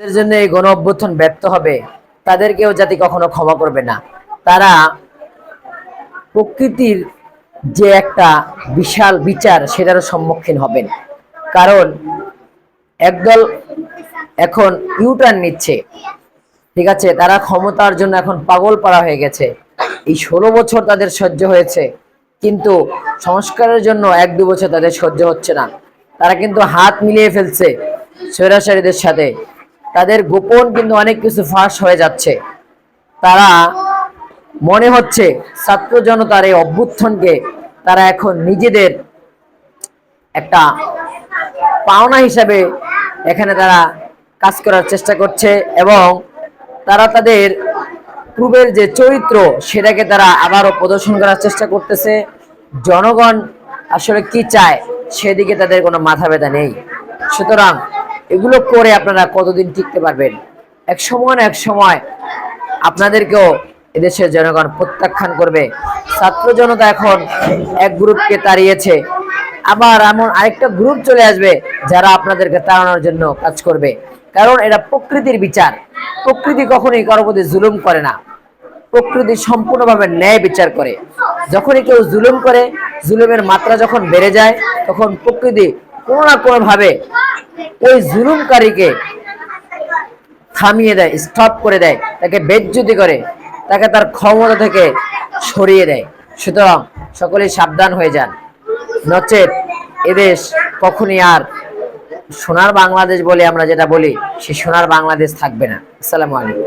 তাদের জন্য এই গণ অভ্যুত্থান ব্যর্থ হবে, তাদেরকেও জাতি কখনো ক্ষমা করবে না। তারা প্রকৃতির যে একটা বিশাল বিচার সেটারও সম্মুখীন হবেন। কারণ একদল এখন ইউটার্ন নিচ্ছে, ঠিক আছে? তারা ক্ষমতার জন্য এখন পাগল পাড়া হয়ে গেছে। এই ষোলো বছর তাদের সহ্য হয়েছে, কিন্তু সংস্কারের জন্য এক দু বছর তাদের সহ্য হচ্ছে না। তারা কিন্তু হাত মিলিয়ে ফেলছে স্বৈরাচারীদের সাথে। তাদের গোপন কিন্তু অনেক কিছু ফাঁস হয়ে যাচ্ছে। তারা মনে হচ্ছে ছাত্র জনতার এই অভ্যুত্থানকে তারা এখন নিজেদের একটা পাওনা হিসাবে এখানে তারা কাজ করার চেষ্টা করছে এবং তারা তাদের পূর্বের যে চরিত্র সেটাকে তারা আবারও প্রদর্শন করার চেষ্টা করতেছে। জনগণ আসলে কি চায় সেদিকে তাদের কোনো মাথা ব্যথা নেই। সুতরাং এগুলো করে আপনারা কতদিন টিকতে পারবেন? এক সময় এক সময় আপনাদেরকেও এদেশের জনগণ প্রত্যাখ্যান করবে। ছাত্র জনতা এখন এক গ্রুপকে তাড়িয়েছে। আবার এমন আরেকটা গ্রুপ চলে আসবে যারা আপনাদেরকে তাড়ানোর জন্য কাজ করবে। কারণ এটা প্রকৃতির বিচার। প্রকৃতি কখনোই কারও প্রতি জুলুম করে না। প্রকৃতি সম্পূর্ণভাবে ন্যায় বিচার করে। যখনই কেউ জুলুম করে, জুলুমের মাত্রা যখন বেড়ে যায়, তখন প্রকৃতি কোনো না কোনো ভাবে ওই জুলুমকারীকে থামিয়ে দেয় স্টপ করে দেয়, তাকে বেজ্জুতি করে, তাকে তার ক্ষমতা থেকে সরিয়ে দেয়। সুতরাং সকলেই সাবধান হয়ে যান। নচেত এদেশ কখনই আর সোনার বাংলাদেশ বলে আমরা যেটা বলি, সে সোনার বাংলাদেশ থাকবে না। আসসালামু আলাইকুম।